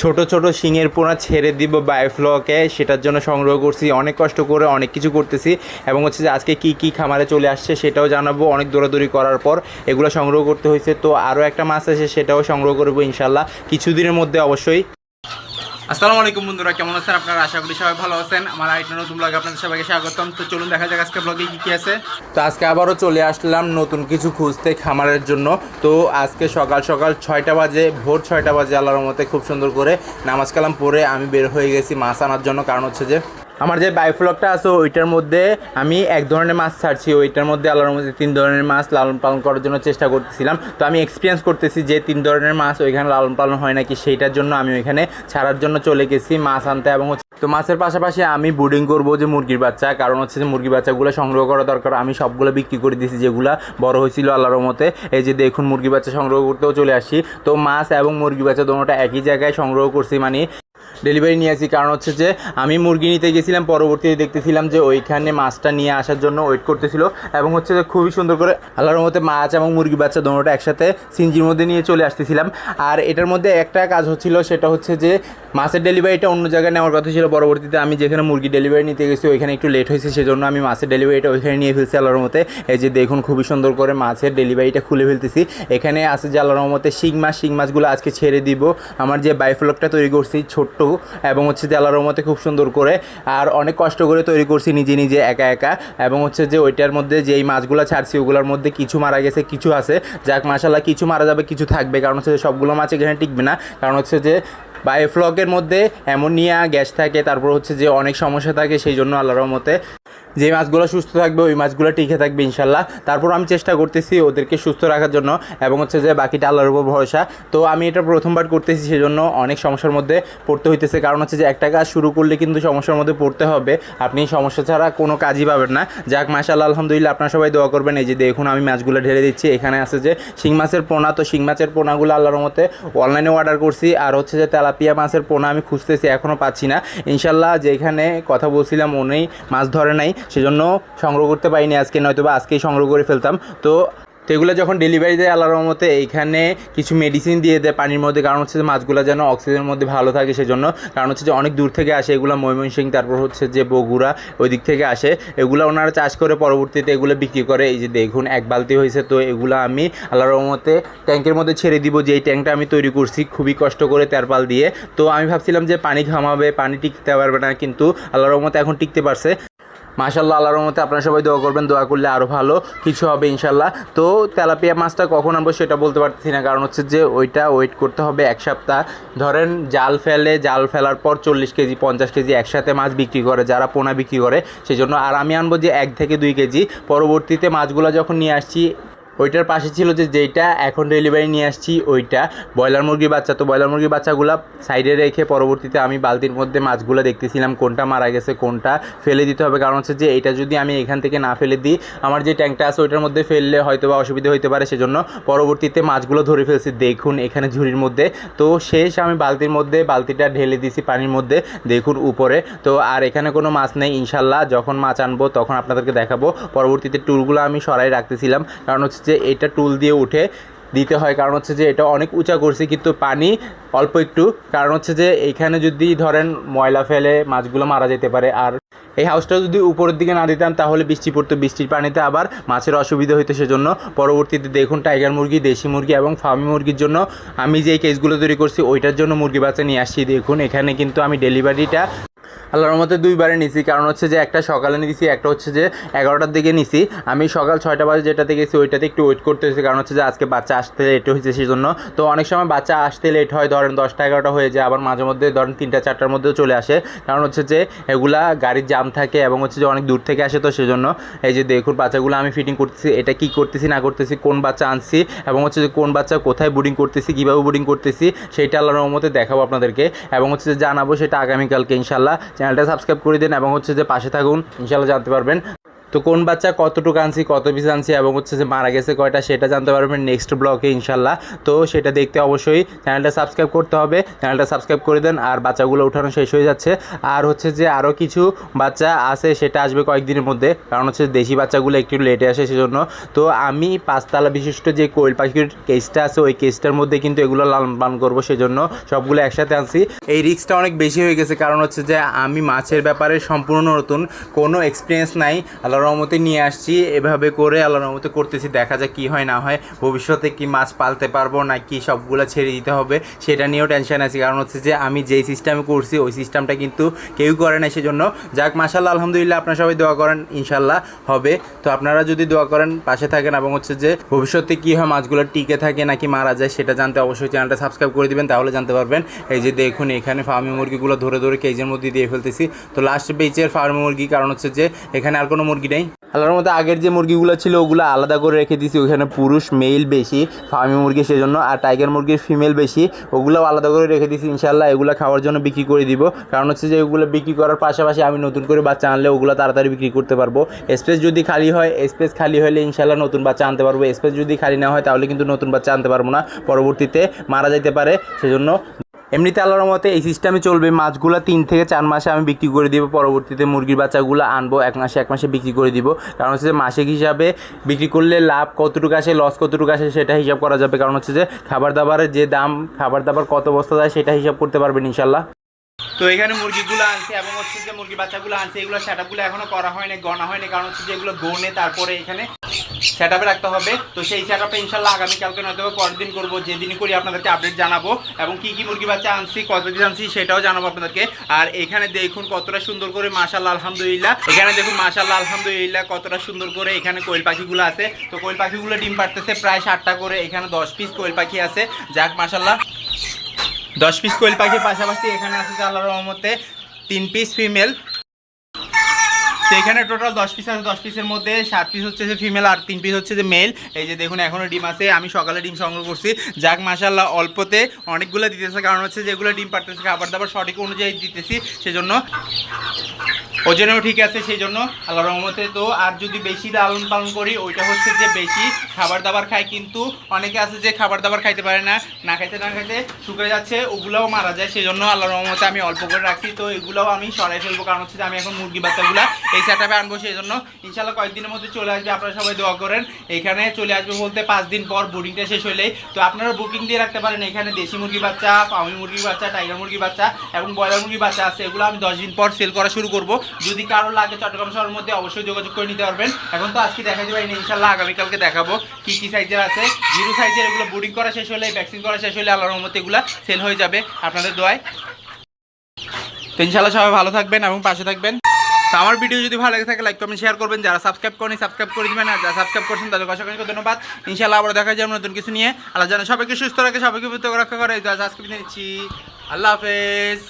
ছোট ছোট শিঙের পোনা ছেড়ে দিব বায়োফ্লকে, সেটার জন্য সংগ্রহ করছি, অনেক কষ্ট করে অনেক কিছু করতেছি। এবং হচ্ছে যে আজকে কি কি খামারে চলে আসছে সেটাও জানাব, অনেক দৌড়াদৌড়ি করার পর এগুলো সংগ্রহ করতে হয়েছে। তো আরও একটা মাছ আছে সেটাও সংগ্রহ করব ইনশাল্লাহ। কিছুদিনের মধ্যে অবশ্যই আসসালামু আলাইকুম বন্ধুরা, কেমন আছেন আপনারা? আশা করি সবাই ভালো আছেন। আমার আরেকটা নতুন ব্লগে আপনাদের সবাইকে স্বাগতম। তো চলুন দেখা যাক আজকে ব্লগে কি কি আছে। তো আজকে আবারও চলে আসলাম নতুন কিছু খুঁজতে খামারের জন্য। তো আজকে সকাল সকাল ছয়টা বাজে, ভোর ছয়টা বাজে, আল্লাহর মতে খুব সুন্দর করে নামাজ কালাম পরে আমি বের হয়ে গেছি মাছ আনার জন্য। কারণ হচ্ছে যে আমার যে বায়োফ্লকটা আছে, ওইটার মধ্যে আমি এক ধরনের মাছ ছাড়ছি। ওইটার মধ্যে আল্লাহর মধ্যে তিন ধরনের মাছ লালন পালন করার জন্য চেষ্টা করতেছিলাম। তো আমি এক্সপিরিয়েন্স করতেছি যে তিন ধরনের মাছ ওইখানে লালন পালন হয় নাকি, সেইটার জন্য আমি ওইখানে ছাড়ার জন্য চলে গেছি মাছ আনতে এবং তো মাছের পাশাপাশি আমি বুডিং করব যে মুরগির বাচ্চা। কারণ হচ্ছে যে মুরগির বাচ্চাগুলো সংগ্রহ করা দরকার। আমি সবগুলো বিক্রি করে দিয়েছি, যেগুলো বড় হয়েছিল আল্লাহর মতে এই যে দেখুন মুরগি বাচ্চা সংগ্রহ করতেও চলে আসি তো মাছ এবং মুরগি বাচ্চা দোনোটা একই জায়গায় সংগ্রহ করছি মানে ডেলিভারি নিয়ে আসি। কারণ হচ্ছে যে, আমি মুরগি নিতে গেছিলাম, পরবর্তীতে দেখতেছিলাম যে ওইখানে মাছটা নিয়ে আসার জন্য ওয়েট করতেছিল এবং হচ্ছে যে খুবই সুন্দর করে আল্লাহর মতে মাছ এবং মুরগি বাচ্চা দোনোটা একসাথে সিঞ্জির মধ্যে নিয়ে চলে আসতেছিলাম। আর এটার মধ্যে একটা কাজ হচ্ছিল, সেটা হচ্ছে যে, মাছের ডেলিভারিটা অন্য জায়গায় নেওয়ার কথা ছিল। পরবর্তীতে আমি যেখানে মুরগি ডেলিভারি নিতে গেছি, ওইখানে একটু লেট হয়েছে, সেজন্য আমি মাছের ডেলিভারিটা ওইখানে নিয়ে ফেলছি আল্লাহর মতে এই যে দেখুন, খুবই সুন্দর করে মাছের ডেলিভারিটা খুলে ফেলতেছি। এখানে আছে যে আল্লাহর মতে শিং মাছ, শিং মাছগুলো আজকে ছেড়ে দিব। আমার যে বাইফ্লকটা তৈরি করছি, ছোট্ট এবং হচ্ছে যে মতে খুব সুন্দর করে আর অনেক কষ্ট করে তৈরি করছি নিজে নিজে, একা একা। এবং হচ্ছে যে ওইটার মধ্যে যেই মাছগুলো ছাড়ছি, ওগুলোর মধ্যে কিছু মারা গেছে, কিছু আছে। যাক মাসাল্লাহ কিছু মারা যাবে, কিছু থাকবে। কারণ হচ্ছে যে সবগুলো মাছ এখানে টিকবে না। কারণ হচ্ছে যে বায়োফ্লকের মধ্যে অ্যামোনিয়া গ্যাস থাকে, তারপর হচ্ছে যে অনেক সমস্যা থাকে, সেই জন্য আল্লাহর মতে যে মাছগুলো সুস্থ থাকবে, ওই মাছগুলো টিকে থাকবে ইনশাল্লাহ। তারপর আমি চেষ্টা করতেছি ওদেরকে সুস্থ রাখার জন্য এবং হচ্ছে যে বাকিটা আল্লাহর উপর ভরসা। তো আমি এটা প্রথমবার করতেছি সেজন্য অনেক সমস্যার মধ্যে পড়তে হইতেছে। কারণ হচ্ছে যে একটা কাজ শুরু করলে কিন্তু সমস্যার মধ্যে পড়তে হবে। আপনি সমস্যা ছাড়া কোনো কাজই পাবেন না। যাক মাশাল্লাহ আলহামদুলিল্লাহ, আপনারা সবাই দোয়া করবেন। এই যে দেখুন, আমি মাছগুলো ঢেলে দিচ্ছি। এখানে আছে যে শিং মাছের পোনা। তো শিং মাছের পোনাগুলো আল্লাহর মতে অনলাইনে অর্ডার করছি। আর হচ্ছে যে তেলাপিয়া মাছের পোনা আমি খুঁজতেছি এখনও পাচ্ছি না। ইনশাল্লাহ যেখানে কথা বলছিলাম, উনি মাছ ধরে নাই। সেজন্য সংগ্রহ করতে পারিনি আজকে নয়তো বা আজকেই সংগ্রহ করে ফেলতাম। তো তো এগুলো যখন ডেলিভারি দেয় আল্লাহর রহমতে, এইখানে কিছু মেডিসিন দিয়ে দেয় পানির মধ্যে, কারণ হচ্ছে যে মাছগুলো যেন অক্সিজেনের মধ্যে ভালো থাকে সেজন্য। কারণ হচ্ছে যে অনেক দূর থেকে আসে এগুলো ময়মনসিং, তারপর হচ্ছে যে বগুড়া ওই দিক থেকে আসে। এগুলো ওনারা চাষ করে পরবর্তীতে এগুলো বিক্রি করে। এই যে দেখুন, এক বালতি হয়েছে, তো এগুলো আমি আল্লাহর রহমতে ট্যাঙ্কের মধ্যে ছেড়ে দিব। যে এই ট্যাঙ্কটা আমি তৈরি করছি, খুবই কষ্ট করে তেরপাল দিয়ে। তো আমি ভাবছিলাম যে পানি ঘামাবে, পানি টিকতে পারবে না, কিন্তু আল্লাহর রহমতে এখন টিকতে পারছে। মাশাল্লাহ আল্লাহর মতে আপনারা সবাই দোয়া করবেন, দোয়া করলে আরও ভালো কিছু হবে ইনশাল্লাহ তো তেলাপিয়া মাছটা কখন আনব সেটা বলতে পারতেছি না, কারণ হচ্ছে যে ওইটা ওয়েট করতে হবে এক সপ্তাহ। ধরেন জাল ফেলে, জাল ফেলার পর চল্লিশ কেজি, পঞ্চাশ কেজি একসাথে মাছ বিক্রি করে, যারা পোনা বিক্রি করে সেই জন্য আর আমি আনব যে এক থেকে দুই কেজি। পরবর্তীতে মাছগুলো যখন নিয়ে আসছি ওইটার পাশে ছিল যে যেইটা এখন ডেলিভারি নিয়ে আসছি, ওইটা। ব্রয়লার মুরগির বাচ্চা, তো ব্রয়লার মুরগির বাচ্চাগুলো সাইডে রেখে পরবর্তীতে আমি বালতির মধ্যে মাছগুলো দেখতেছিলাম, কোনটা মারা গেছে, কোনটা ফেলে দিতে হবে। কারণ হচ্ছে যে এটা যদি আমি এখান থেকে না ফেলে দিই, আমার যে ট্যাঙ্কটা আছে ওইটার মধ্যে ফেললে হয়তো বা অসুবিধা হতে পারে। সেজন্য পরবর্তীতে মাছগুলো ধরে ফেলছি। দেখুন এখানে ঝুড়ির মধ্যে। তো শেষ আমি বালতির মধ্যে, বালতিটা ঢেলে দিছি পানির মধ্যে। দেখুন উপরে। তো আর এখানে কোনো মাছ নেই, ইনশাল্লাহ। যখন মাছ আনব তখন আপনাদেরকে দেখাবো। পরবর্তীতে টুলগুলো আমি সরাই রাখতেছিলাম। কারণ হচ্ছে যে এটা টুল দিয়ে উঠে দিতে হয়। কারণ হচ্ছে যে এটা অনেক উঁচা করছি, কিন্তু পানি অল্প একটু। কারণ হচ্ছে যে এইখানে যদি ধরেন ময়লা ফেলে মাছগুলো মারা যেতে পারে। আর এই হাউসটা যদি উপরের দিকে না দিতাম, তাহলে বৃষ্টি পড়তো বৃষ্টির পানিতে। আবার মাছের অসুবিধা হইতো সেজন্য। পরবর্তীতে দেখুন টাইগার মুরগি, দেশি মুরগি এবং ফার্মি মুরগির জন্য আমি যে কেসগুলো তৈরি করছি, ওইটার জন্য মুরগি বাচ্চা নিয়ে আসছি। দেখুন, এখানে কিন্তু আমি ডেলিভারিটা আল্লাহর মতে দুইবারে নিছি। কারণ হচ্ছে যে একটা সকালে নিয়েছি একটা হচ্ছে যে এগারোটার দিকে নিছি। আমি সকাল ছয়টা বাজে যেটাতে গেছি, ওইটাতে একটু ওয়েট করতে হয়েছে। কারণ হচ্ছে যে আজকে বাচ্চা আসতে লেট হয়েছে সেই জন্য তো অনেক সময় বাচ্চা আসতে লেট হয়, ধরেন দশটা এগারোটা হয়ে যায়, আবার মাঝে মধ্যে ধরেন তিনটা, চারটার মধ্যেও চলে আসে। কারণ হচ্ছে যে এগুলা গাড়ির জাম থাকে এবং হচ্ছে যে অনেক দূর থেকে আসে তো সেজন্য। এই যে দেখুন বাচ্চাগুলো আমি ফিটিং করতেছি, এটা কি করতেছি, না করতেছি, কোন বাচ্চা আনছি, এবং হচ্ছে যে কোন বাচ্চা কোথায় বুডিং করতেছি, কীভাবে বুডিং করতেছি সেইটা আল্লাহর মতে দেখাবো আপনাদেরকে। এবং হচ্ছে যে জানাব সেটা আগামীকালকে ইনশাল্লাহ চ্যানেলটা সাবস্ক্রাইব করে দিন এবং হচ্ছে যে পাশে থাকুন ইনশাল্লাহ জানতে পারবেন। তো কোন বাচ্চা কতটুকু আনছি, কত পিস আনছি এবং হচ্ছে যে মারা গেছে কয়টা সেটা জানতে পারবেন নেক্সট ব্লগে ইনশাল্লাহ। তো সেটা দেখতে অবশ্যই চ্যানেলটা সাবস্ক্রাইব করতে হবে চ্যানেলটা সাবস্ক্রাইব করে দেন আর বাচ্চাগুলো উঠানো শেষ হয়ে যাচ্ছে। আর হচ্ছে যে আরও কিছু বাচ্চা আছে সেটা আসবে কয়েকদিনের মধ্যে, কারণ হচ্ছে দেশি বাচ্চাগুলো একটু লেটে আসে সেজন্য। তো আমি পাঁচতলা বিশিষ্ট যে কোয়েল পাখির কেসটা আছে, ওই কেসটার মধ্যে কিন্তু এগুলো লালন করব সেজন্য সবগুলো একসাথে আনছি। এই রিস্কটা অনেক বেশি হয়ে গেছে, কারণ হচ্ছে যে আমি মাছের ব্যাপারে সম্পূর্ণ নতুন, কোনো এক্সপিরিয়েন্স নাই। আল্লাহ রহমতে নিয়ে আসছি। এভাবে করে আল্লাহ রহমতে করতেছি, দেখা যায় কি হয় না হয়। ভবিষ্যতে কি মাছ পালতে পারব না কি সবগুলো ছেড়ে দিতে হবে, সেটা নিয়েও টেনশন আছে। কারণ হচ্ছে যে আমি যেই সিস্টেমে করছি, ওই সিস্টেমটা কিন্তু কেউ করে না সেজন্য। যাক মাসাল্লাহ আলহামদুলিল্লাহ, আপনারা সবাই দোয়া করেন ইনশাল্লাহ হবে। তো আপনারা যদি দোয়া করেন, পাশে থাকেন এবং হচ্ছে যে ভবিষ্যতে কী হয়, মাছগুলো টিকে থাকে নাকি মারা যায়, সেটা জানতে অবশ্যই চ্যানেলটা সাবস্ক্রাইব করে দিবেন, তাহলে জানতে পারবেন। এই যে দেখুন, এখানে ফার্মি মুরগিগুলো ধরে ধরে কেজের মধ্যে দিয়ে ফেলতেছি। তো লাস্ট বেচের ফার্মি মুরগি, কারণ হচ্ছে যে এখানে আর কোনো মুরগি নেই আল্লাহর মধ্যে আগের যে মুরগিগুলো ছিল, ওগুলো আলাদা করে রেখে দিয়েছি ওখানে পুরুষ মেল বেশি ফার্মি মুরগি সেজন্য, আর টাইগার মুরগির ফিমেল বেশি, ওগুলোও আলাদা করে রেখে দিয়েছি ইনশাল্লাহ এগুলো খাওয়ার জন্য বিক্রি করে দিব। কারণ হচ্ছে যে ওগুলো বিক্রি করার পাশাপাশি আমি নতুন করে বাচ্চা আনলে ওগুলো তাড়াতাড়ি বিক্রি করতে পারব। স্পেস যদি খালি হয় স্পেস খালি হলে ইনশাল্লাহ নতুন বাচ্চা আনতে পারব। স্পেস যদি খালি না হয়, তাহলে কিন্তু নতুন বাচ্চা আনতে পারব না। পরবর্তীতে মারা যেতে পারে, সেজন্য এমনিতে আল্লাহর মতে এই সিস্টেমে চলবে। মাছগুলো তিন থেকে চার মাসে আমি বিক্রি করে দিব। পরবর্তীতে মুরগির বাচ্চাগুলো আনব, এক মাসে এক মাসে বিক্রি করে দিব। কারণ হচ্ছে যে মাসিক হিসাবে বিক্রি করলে লাভ কতটুকু আসে লস কতটুকু আসে সেটা হিসাব করা যাবে। কারণ হচ্ছে যে খাবার দাবারের যে দাম খাবার দাবার কত বস্তা যায় সেটা হিসাব করতে পারবেন ইনশাল্লাহ তো এখানে মুরগিগুলো আনছে এবং হচ্ছে যে মুরগি বাচ্চাগুলো আনছে, এগুলো সেট আপগুলো করা হয়নি গণা হয়নি, কারণ হচ্ছে যে এগুলো গনে তারপরে এখানে সেট আপে রাখতে হবে। তো সেই সেট আপে ইনশাল্লাহ আগামীকালকে নয়তো পরের দিন করব, যেদিনই করি আপনাদেরকে আপডেট জানাব এবং কি কি মুরগি বাচ্চা আনছি কত দিন আনছি সেটাও জানাব আপনাদেরকে। আর এখানে দেখুন কতটা সুন্দর করে মাশাল্লাহ আলহামদুলিল্লাহ। এখানে দেখুন মাশাল্লাহ আলহামদুলিল্লাহ কতটা সুন্দর করে এখানে কোয়েল পাখিগুলো আছে। তো কোয়েল পাখিগুলো ডিম পাড়তেছে প্রায় ষাটটা করে, এখানে দশ পিস কোয়েল পাখি আছে। যাক মাশাল্লাহ দশ পিস কোয়েল পাখির পাশাপাশি এখানে আছে আল্লাহর রহমতে তিন পিস ফিমেল তো এখানে টোটাল দশ পিস আছে, দশ পিসের মধ্যে সাত পিস হচ্ছে যে ফিমেল আর তিন পিস হচ্ছে যে মেল এই যে দেখুন এখনও ডিম আছে, আমি সকালে ডিম সংগ্রহ করছি। যাক মাসাল্লাহ অল্পতে অনেকগুলো দিতেছে, কারণ হচ্ছে যেগুলো ডিম পারতেছে খাবার দাবার সঠিক অনুযায়ী দিতেছি, সেজন্য ওজনেও ঠিক আছে, সেই জন্য আল্লাহ রহমতে। তো আর যদি বেশি লালন পালন করি, ওইটা হচ্ছে যে বেশি খাবার দাবার খায় কিন্তু অনেকে আছে যে খাবার দাবার খাইতে পারে না না খাইতে না খাইতে শুকিয়ে যাচ্ছে, ওগুলোও মারা যায়, সেই জন্য আল্লাহ রহমতে আমি অল্প করে রাখছি। তো এগুলোও আমি সরাই ফেলব, কারণ হচ্ছে যে আমি এখন মুরগি বাচ্চাগুলো এই সেটআপে আনব, সেই জন্য ইনশাল্লাহ কয়েকদিনের মধ্যে চলে আসবে, আপনারা সবাই দোয়া করেন। এখানে চলে আসবে বলতে পাঁচ দিন পর বুকিংটা শেষ হলেই তো আপনারা বুকিং দিয়ে রাখতে পারেন, এখানে দেশি মুরগি বাচ্চা পামি মুরগি বাচ্চা টাইগার মুরগি বাচ্চা এবং ব্রয়লার মুরগি বাচ্চা আছে, এগুলো আমি দশ দিন পর সেল করা শুরু করব। যদি কারও লাগে চট্টগ্রাম শহরের মধ্যে অবশ্যই যোগাযোগ করে নিতে পারবেন। এখন তো আজকে দেখা যাবে ইনশাল্লাহ আগামীকালকে দেখাবো কি কি সাইজের আছে। জিরো সাইজের এগুলো বুডিং করা শেষ হলে ভ্যাকসিন করা শেষ হলে, আল্লাহর রহমতে এগুলো সেল হয়ে যাবে। আপনাদের দোয়ায়। তো ইনশাল্লাহ সবাই ভালো থাকবেন এবং পাশে থাকবেন। তো আমার ভিডিও যদি ভালো লাগে থাকে লাইক কমেন্ট শেয়ার করবেন। যারা সাবস্ক্রাইব করেনি সাবস্ক্রাইব করে দিবেন। আর যারা সাবস্ক্রাইব করছেন তাদেরকে অসংখ্য ধন্যবাদ। ইনশাল্লাহ আবার দেখা যাবে নতুন কিছু নিয়ে। আল্লাহ যেন সবাইকে সুস্থ রাখে, সবাইকে বিরত রক্ষা করে। আজকে নিচ্ছি। আল্লাহ হাফেজ।